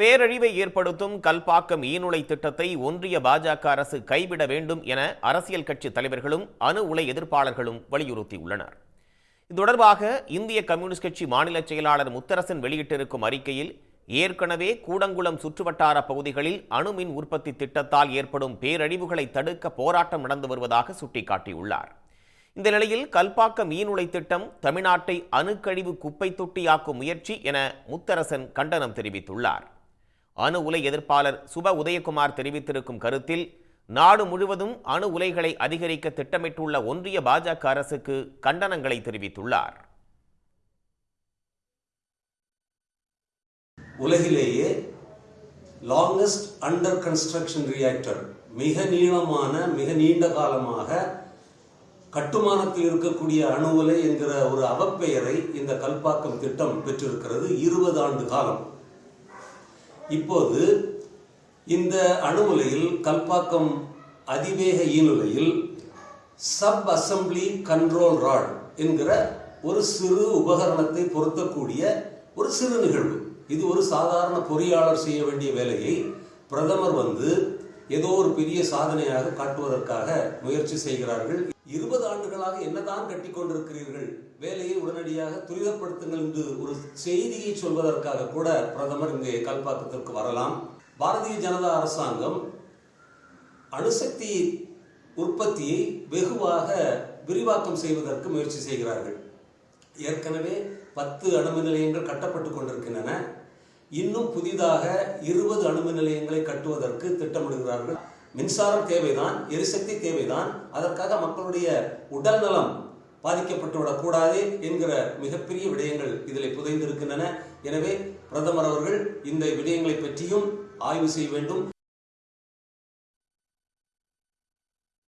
பேரழிவை ஏற்படுத்தும் கல்பாக்கம் ஈனுலை திட்டத்தை ஒன்றிய பாஜக அரசு கைவிட வேண்டும் என அரசியல் கட்சி தலைவர்களும் அணு உலை எதிர்ப்பாளர்களும் வலியுறுத்தியுள்ளனர். இது தொடர்பாக இந்திய கம்யூனிஸ்ட் கட்சி மாநில செயலாளர் முத்தரசன் வெளியிட்டிருக்கும் அறிக்கையில் ஏற்கனவே கூடங்குளம் சுற்றுவட்டார பகுதிகளில் அணுமின் உற்பத்தி திட்டத்தால் ஏற்படும் பேரழிவுகளை தடுக்க போராட்டம் நடந்து வருவதாக சுட்டிக்காட்டியுள்ளார். இந்த நிலையில் கல்பாக்கம் மீனுலை திட்டம் தமிழ்நாட்டை அணுக்கழிவு குப்பை தொட்டியாக்கும் முயற்சி என முத்தரசன் கண்டனம் தெரிவித்துள்ளார். அணு உலை எதிர்ப்பாளர் சுப உதயகுமார் தெரிவித்திருக்கும் கருத்தில் நாடு முழுவதும் அணு உலைகளை அதிகரிக்க திட்டமிட்டுள்ள ஒன்றிய பாஜக அரசுக்கு கண்டனங்களை தெரிவித்துள்ளார். உலகிலேயே லாங்கஸ்ட் அண்டர் கன்ஸ்ட்ரக்ஷன் ரியாக்டர் மிக நீளமான மிக நீண்ட காலமாக கட்டுமானத்தில் இருக்கக்கூடிய அணு உலை என்கிற ஒரு அவப்பெயரை இந்த கல்பாக்கம் திட்டம் பெற்றிருக்கிறது. இருபது ஆண்டு காலம். இப்போது இந்த அணுவுலையில் கல்பாக்கம் அதிவேக ஈனுலையில் சப் அசம்பிளி கண்ட்ரோல் ராட் என்கிற ஒரு சிறு உபகரணத்தை பொருத்தக்கூடிய ஒரு சிறு நிகழ்வு. இது ஒரு சாதாரண பொறியாளர் செய்ய வேண்டிய வேலையை பிரதமர் வந்து ஏதோ ஒரு பெரிய சாதனையாக காட்டுவதற்காக முயற்சி செய்கிறார்கள். இருபது ஆண்டுகளாக என்னதான் கட்டி கொண்டிருக்கிறீர்கள் வேலையை உடனடியாக துரிதப்படுத்துங்கள் என்று ஒரு செய்தியை சொல்வதற்காக கூட பிரதமர் இங்கே கல்பாக்கத்திற்கு வரலாம். பாரதிய ஜனதா அரசாங்கம் அணுசக்தி உற்பத்தியை வெகுவாக விரிவாக்கம் செய்வதற்கு முயற்சி செய்கிறார்கள். ஏற்கனவே பத்து அணுமின் நிலையங்கள் கட்டப்பட்டு கொண்டிருக்கின்றன. இன்னும் புதிதாக இருபது அணுமின் நிலையங்களை கட்டுவதற்கு திட்டமிடுகிறார்கள். மின்சாரம் தேவைதான் எரிசக்தி தேவைதான் அதற்காக மக்களுடைய உடல் நலம் பாதிக்கப்பட்டுவிடக்கூடாது என்கிற மிகப்பெரிய விடயங்கள் இதில் புதைந்திருக்கின்றன. எனவே பிரதமர் அவர்கள் இந்த விடயங்களை பற்றியும் ஆய்வு செய்ய வேண்டும்.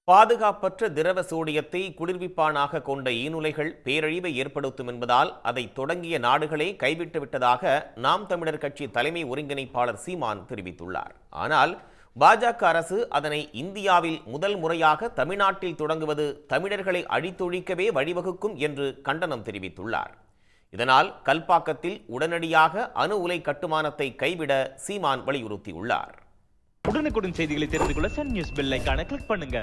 பாதுகாப்பற்ற திரவ சோடியத்தை குளிர்விப்பானாக கொண்ட ஈனுலைகள் பேரழிவை ஏற்படுத்தும் என்பதால் அதை தொடங்கிய நாடுகளே கைவிட்டு விட்டதாக நாம் தமிழர் கட்சி தலைமை ஒருங்கிணைப்பாளர் சீமான் தெரிவித்துள்ளார். ஆனால் பாஜக அரசு அதனை இந்தியாவில் முதல் முறையாக தமிழ்நாட்டில் தொடங்குவது தமிழர்களை அழித்தொழிக்கவே வழிவகுக்கும் என்று கண்டனம் தெரிவித்துள்ளார். இதனால் கல்பாக்கத்தில் உடனடியாக அணு உலை கட்டுமானத்தை கைவிட சீமான் வலியுறுத்தியுள்ளார். உடனுக்குடன் செய்திகளை தெரிந்து கொள்ள சன் நியூஸ் பெல் கிளிக் பண்ணுங்க.